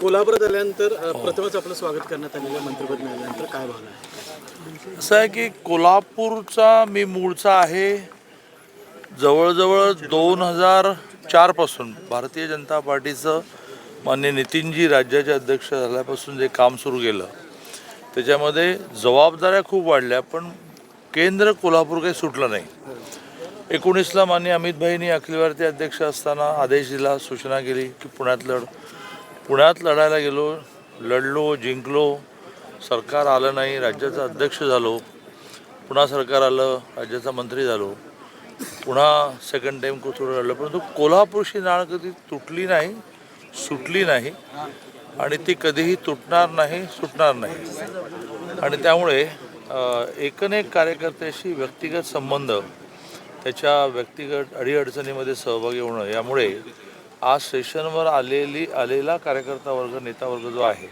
कोल्हापुरात आल्यानंतर प्रथमच आपलं स्वागत करण्यात आलेलं मंत्रिपद मिळाल्यानंतर. काय भावना आहे? असं आहे की कोल्हापूरचा मी मूळचा आहे. जवळजवळ दोन हजार चारपासून भारतीय जनता पार्टीचं मान्य नितीनजी राज्याचे अध्यक्ष झाल्यापासून जे काम सुरू केलं त्याच्यामध्ये जबाबदाऱ्या खूप वाढल्या पण केंद्र कोल्हापूर काही सुटलं नाही. एकोणीसला मान्य अमित भाईंनी अखिल भारतीय अध्यक्ष असताना आदेश दिला सूचना केली की पुण्यात लढ पुण्यात लढायला गेलो लढलो जिंकलो. सरकार आलं नाही राज्याचा अध्यक्ष झालो. पुन्हा सरकार आलं राज्याचा मंत्री झालो. पुन्हा सेकंड टाईम थोडं लढलं. परंतु कोल्हापूरशी नाळ कधी तुटली नाही सुटली नाही. आणि ती कधीही तुटणार नाही सुटणार नाही. आणि त्यामुळे एकनेक कार्यकर्त्याशी व्यक्तिगत संबंध त्याच्या व्यक्तिगत अडीअडचणीमध्ये सहभागी होणं यामुळे आज स्टेशनवर आलेली आलेला कार्यकर्ता वर्ग नेता वर्ग जो आहे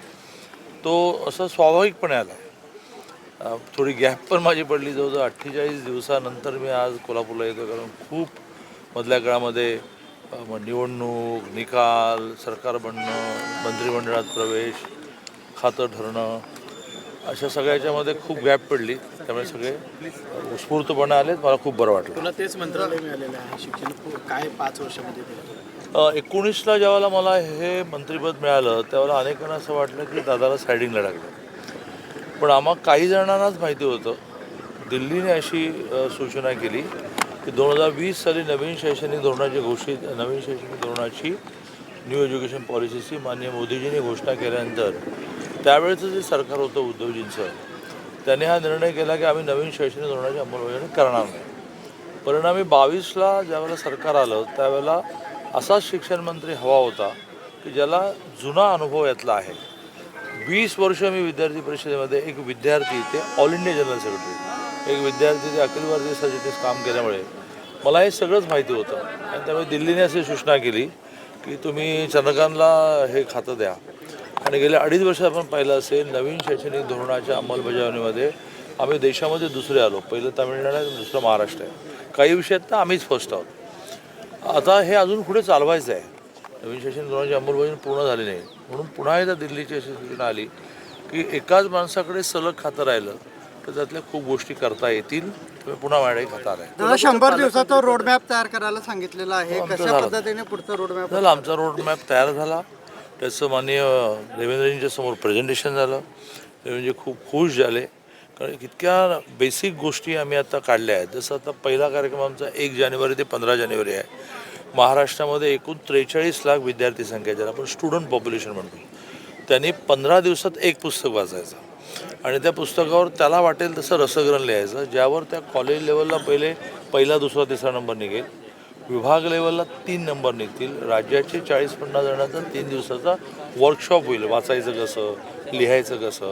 तो असं स्वाभाविकपणे आला. थोडी गॅप पण माझी पडली. जवळजवळ अठ्ठेचाळीस दिवसानंतर मी आज कोल्हापूरला येतो कारण खूप मधल्या काळामध्ये निवडणूक निकाल सरकार बनणं मंत्रिमंडळात प्रवेश खातं ठरणं अशा सगळ्याच्यामध्ये खूप गॅप पडली. त्यामुळे सगळे उत्स्फूर्तपणे आलेत. मला खूप बरं वाटलं. तेच मंत्रालय मिळालेलं आहे. शिक्षण काय पाच वर्षामध्ये एकोणीसला ज्यावेळेला मला हे मंत्रिपद मिळालं त्यावेळेला अनेकांना असं वाटलं की दादाला सायडिंगला टाकलं. पण आम्हा काही जणांनाच माहिती होतं दिल्लीने अशी सूचना केली की दोन हजार वीस साली नवीन शैक्षणिक धोरणाची घोषित नवीन शैक्षणिक धोरणाची न्यू एज्युकेशन पॉलिसीची मान्य मोदीजींनी घोषणा केल्यानंतर त्यावेळेचं जे सरकार होतं उद्धवजींचं त्याने हा निर्णय केला की आम्ही नवीन शैक्षणिक धोरणाची अंमलबजावणी करणार नाही. परिणामी बावीसला ज्यावेळेला सरकार आलं त्यावेळेला असाच शिक्षण मंत्री हवा होता की ज्याला जुना अनुभव यातला आहे. वीस वर्ष मी विद्यार्थी परिषदेमध्ये एक विद्यार्थी ते ऑल इंडिया जनरल सेक्रेटरी एक विद्यार्थी ते अखिल भारतीय सरचिटणीस काम केल्यामुळे मला हे सगळंच माहिती होतं. आणि त्यामुळे दिल्लीने अशी सूचना केली की तुम्ही चंद्रकांतला हे खातं द्या. आणि गेल्या अडीच वर्षात आपण पाहिलं असेल नवीन शैक्षणिक धोरणाच्या अंमलबजावणीमध्ये आम्ही देशामध्ये दुसरे आलो. पहिलं तामिळनाडू दुसरं महाराष्ट्र आहे. काही विषयात तर आम्हीच फर्स्ट आहोत. आता हे अजून पुढे चालवायचं आहे. नवीन शैक्षणिक धोरणाची अंमलबजावणी पूर्ण झाली नाही. म्हणून पुन्हा एकदा दिल्लीची अशी सूचना आली की एकाच माणसाकडे सलग खातं राहिलं तर त्यातल्या खूप गोष्टी करता येतील. पुन्हा माझ्याकडे खातं आहे शंभर दिवसाचा रोडमॅप तयार करायला सांगितलेलं आहे. आमचं कशा. पद्धतीने पुढचा रोडमॅप झालं. आमचा रोडमॅप तयार झाला. त्याचं माननीय देवेंद्रजींच्या समोर प्रेझेंटेशन झालं. देवेंद्रजी खूप खुश झाले. कारण इतक्या बेसिक गोष्टी आम्ही आता काढल्या आहेत. जसं आता पहिला कार्यक्रम आमचा एक जानेवारी ते पंधरा जानेवारी आहे. महाराष्ट्रामध्ये एकूण त्रेचाळीस लाख विद्यार्थी संख्या ज्याला आपण स्टुडंट पॉप्युलेशन म्हणतो. त्यांनी पंधरा दिवसात एक पुस्तक वाचायचं. आणि त्या पुस्तकावर त्याला वाटेल तसं रसग्रहण लिहायचं ज्यावर त्या कॉलेज लेवलला पहिले पहिला दुसरा तिसरा नंबर निघेल. विभाग लेवलला तीन नंबर निघतील. राज्याचे चाळीस पन्नास जणांचा तीन दिवसाचा वर्कशॉप होईल. वाचायचं कसं लिहायचं कसं.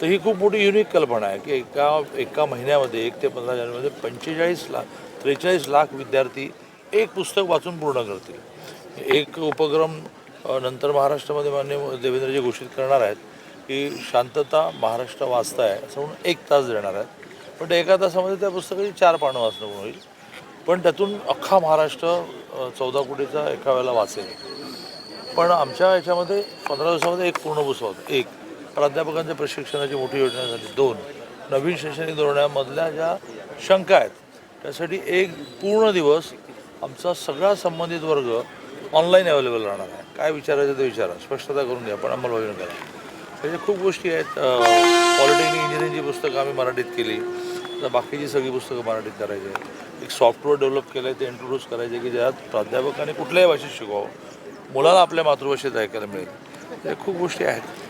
तर ही खूप मोठी युनिक कल्पना आहे की एका एका महिन्यामध्ये एक ते पंधरा जानेवारीमध्ये पंचेचाळीस लाख त्रेचाळीस लाख विद्यार्थी एक पुस्तक वाचून पूर्ण करतील. एक उपक्रम नंतर महाराष्ट्रामध्ये मान्य देवेंद्रजी घोषित करणार आहेत की शांतता महाराष्ट्र वाचताय असं म्हणून एक तास देणार आहेत. पण त्या एका तासामध्ये त्या पुस्तकाची चार पानं वाचणं होईल. पण त्यातून अख्खा महाराष्ट्र चौदा कोटीचा एका वेळेला वाचेल. पण आमच्या याच्यामध्ये पंधरा दिवसामध्ये एक पूर्ण पुस्तक एक. प्राध्यापकांच्या प्रशिक्षणाची मोठी योजना झाली. दोन नवीन शैक्षणिक धोरणामधल्या ज्या शंका आहेत त्यासाठी एक पूर्ण दिवस आमचा सगळा संबंधित वर्ग ऑनलाईन अवेलेबल राहणार आहे. काय विचारायचं ते विचारा. स्पष्टता करून द्या पण अंमलबजावणी करा. त्याच्या खूप गोष्टी आहेत पॉलिटेक्निक इंजिनिअरिंगची पुस्तकं आम्ही मराठीत केली. तर बाकीची सगळी पुस्तकं मराठीत करायची आहे एक सॉफ्टवेअर डेव्हलप केलं आहे ते इंट्रोड्यूस करायचे की ज्यात प्राध्यापकाने कुठल्याही भाषेत शिकवावं. मुलाला आपल्या मातृभाषेत ऐकायला मिळेल. या खूप गोष्टी आहेत.